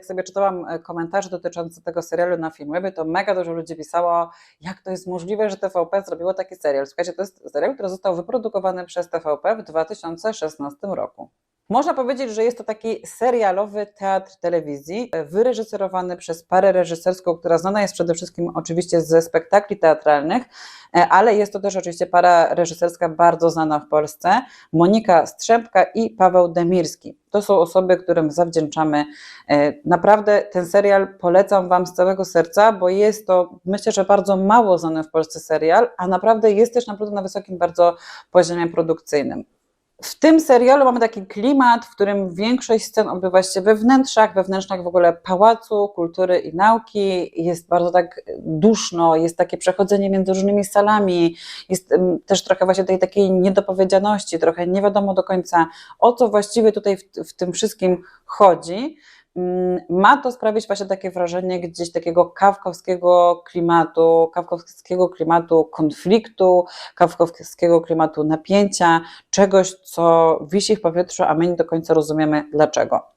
Jak sobie czytałam e, komentarze dotyczące tego serialu na Filmwebie, to mega dużo ludzi pisało, jak to jest możliwe, że TVP zrobiło taki serial. Słuchajcie, to jest serial, który został wyprodukowany przez TVP w 2016 roku. Można powiedzieć, że jest to taki serialowy teatr telewizji, e, wyreżyserowany przez parę reżyserską, która znana jest przede wszystkim oczywiście ze spektakli teatralnych, e, ale jest to też oczywiście para reżyserska bardzo znana w Polsce, Monika Strzępka i Paweł Demirski. To są osoby, którym zawdzięczamy e, naprawdę ten serial. Polecam Wam z całego serca, bo jest to myślę, że bardzo mało znany w Polsce serial, a naprawdę jest też naprawdę na wysokim bardzo poziomie produkcyjnym. W tym serialu mamy taki klimat, w którym większość scen odbywa się we wnętrzach, we wnętrzach w ogóle Pałacu Kultury i Nauki. Jest bardzo tak duszno, jest takie przechodzenie między różnymi salami, jest też trochę właśnie tej takiej niedopowiedzianości, trochę nie wiadomo do końca o co właściwie tutaj w, w tym wszystkim chodzi. Mm, Ma to sprawić właśnie takie wrażenie gdzieś takiego kawkowskiego klimatu, kawkowskiego klimatu konfliktu, kawkowskiego klimatu napięcia, czegoś, co wisi w powietrzu, a my nie do końca rozumiemy dlaczego.